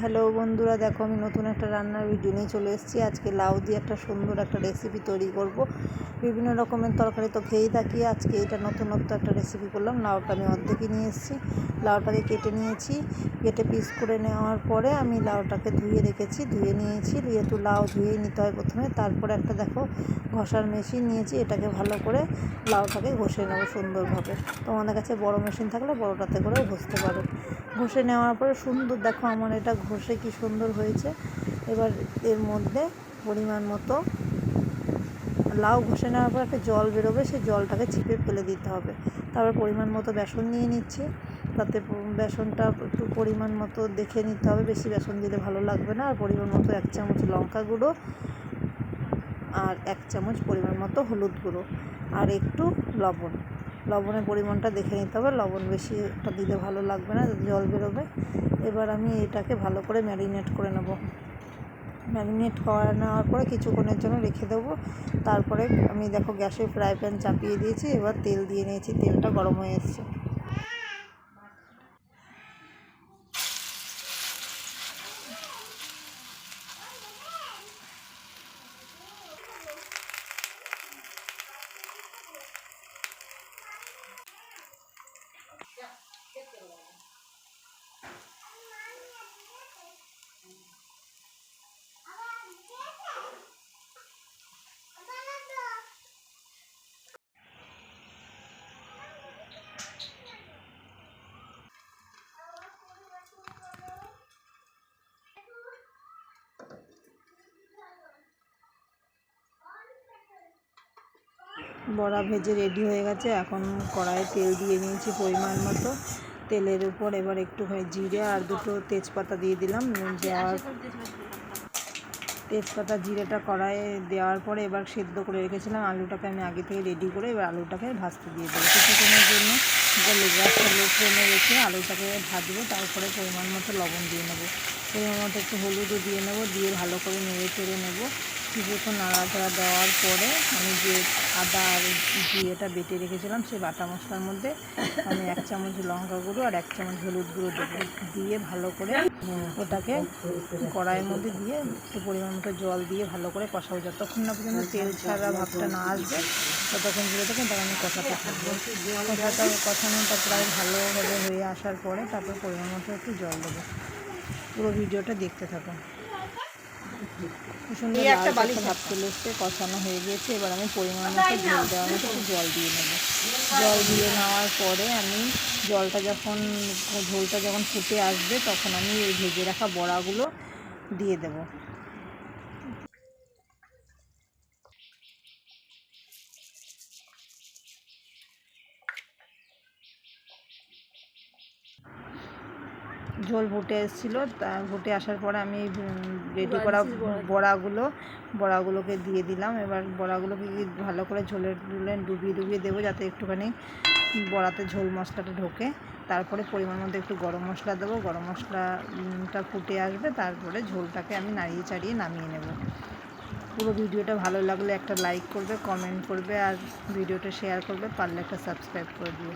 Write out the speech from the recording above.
Hello বন্ধুরা, দেখো আমি নতুন একটা রান্নার ভিডিও নিয়ে চলে এসেছি। আজকে লাউ দিয়ে একটা সুন্দর একটা রেসিপি তৈরি করব। বিভিন্ন রকমের তরকারি তো খেয়েই থাকি। আজকে এটা নতুনত্ব একটা রেসিপি করলাম, লাউটা আমি অর্ধেকই নিয়ে এসেছি। লাউটাকে কেটে নিয়েছি, কেটে পিস করে নেওয়ার পরে আমি লাউটাকে ধুয়ে রেখেছি, ধুয়ে নিয়েছি যেহেতু লাউ ধুয়ে নিতে হয় প্রথমে, তারপরে একটা দেখো ঘষার মেশিন নিয়েছি, এটাকে ভালো করে লাউটাকে ঘষে নেব সুন্দরভাবে। তোমাদের কাছে বড় মেশিন থাকলে বড়টাতে করেও ঘষতে পারো। ঘষে নেওয়ার পরে সুন্দর, দেখো আমার এটা ঘষে কি সুন্দর হয়েছে। এবার এর মধ্যে পরিমাণ মতো লাউ ঘষে নেওয়ার পর একটা জল বেরোবে, সেই জলটাকে চিপে ফেলে দিতে হবে। তারপর পরিমাণ মতো বেসন নিয়ে নিচ্ছি। তাতে বেসনটা একটু পরিমাণ মতো দেখে নিতে হবে। বেশি বেসন দিলে ভালো লাগবে না। আর পরিমাণ মতো এক চামচ লঙ্কা গুঁড়ো আর এক চামচ পরিমাণ মতো হলুদ গুঁড়ো আর একটু লবণ। লবণের পরিমাণটা দেখে নিতে হবে। লবণ বেশি একটা দিলে ভালো লাগবে না, জল বেরোবে। এবার আমি এটাকে ভালো করে ম্যারিনেট করে নেব। ম্যারিনেট করে নেওয়ার পরে কিছুক্ষণের জন্য রেখে দেবো। তারপরে আমি দেখো গ্যাসে ফ্রাই প্যান চাপিয়ে দিয়েছি, এবার তেল দিয়ে নিয়েছি, তেলটা গরম হয়ে এসছে। বড়া ভেজে রেডি হয়ে গেছে। এখন কড়াইয়ে তেল দিয়ে নিয়েছি পরিমাণ মতো। তেলের উপর এবার একটুখানি জিরে আর দুটো তেজপাতা দিয়ে দিলাম। দেওয়ার তেজপাতা, জিরেটা কড়াইয়ে দেওয়ার পরে এবার সেদ্ধ করে রেখেছিলাম। আলুটাকে আমি আগে থেকে রেডি করে এবার আলুটাকে ভাজতে দিয়ে দেবো। কিছুক্ষণের জন্য গলে লো ফ্লেমে রেখে আলুটাকে ভাজবো, তারপরে পরিমাণ মতো লবণ দিয়ে নেব। পরিমাণ মতো একটু হলুদও দিয়ে নেব, দিয়ে ভালো করে নেড়ে চেড়ে নেব। কিছুক্ষণ নাড়াচাড়া দেওয়ার পরে আমি যে আদা আর জিরেটা বেটে রেখেছিলাম, সেই বাটা মশলার মধ্যে আমি এক চামচ লঙ্কা গুঁড়ো আর এক চামচ হলুদ গুঁড়ো দেবো দিয়ে ভালো করে ওটাকে কড়াইয়ের মধ্যে দিয়ে একটু পরিমাণ মতো জল দিয়ে ভালো করে কষাবো। যতক্ষণ না পর্যন্ত তেল ছাড়া ভাবটা না আসবে, ততক্ষণ ধরে তখন তাকে আমি কষাতে থাকব কষাটা কষানোটা প্রায় ভালোভাবে হয়ে আসার পরে তারপর পরিমাণ মতো একটু জল দেবো। পুরো ভিডিওটা দেখতে থাকো কি সুন্দর একটা ভাব চলে এসছে কষানো হয়ে গিয়েছে এবার আমি পরিমাণ মতো ঝোল দেওয়ার মতো জল দিয়ে নেব। জল দিয়ে নেওয়ার পরে আমি জলটা যখন ঝোলটা যখন ফুটে আসবে তখন আমি এই ভেজে রাখা বড়াগুলো দিয়ে দেবো। ঝোল ফুটে এসেছিল তা ফুটে আসার পরে আমি রেডি করা বড়াগুলো বড়াগুলোকে দিয়ে দিলাম। এবার বড়াগুলোকে ভালো করে ঝোলে ডুবিয়ে ডুবিয়ে দেবো যাতে একটুখানি বড়াতে ঝোল মশলাটা ঢোকে। তারপরে পরিমাণ মতো একটু গরম মশলা দেবো। গরম মশলাটা ফুটে আসবে তারপরে ঝোলটাকে আমি নাড়িয়ে চাড়িয়ে নামিয়ে নেব। পুরো ভিডিওটা ভালো লাগলে একটা লাইক করবে কমেন্ট করবে আর ভিডিওটা শেয়ার করবে পারলে একটা সাবস্ক্রাইব করে দিও।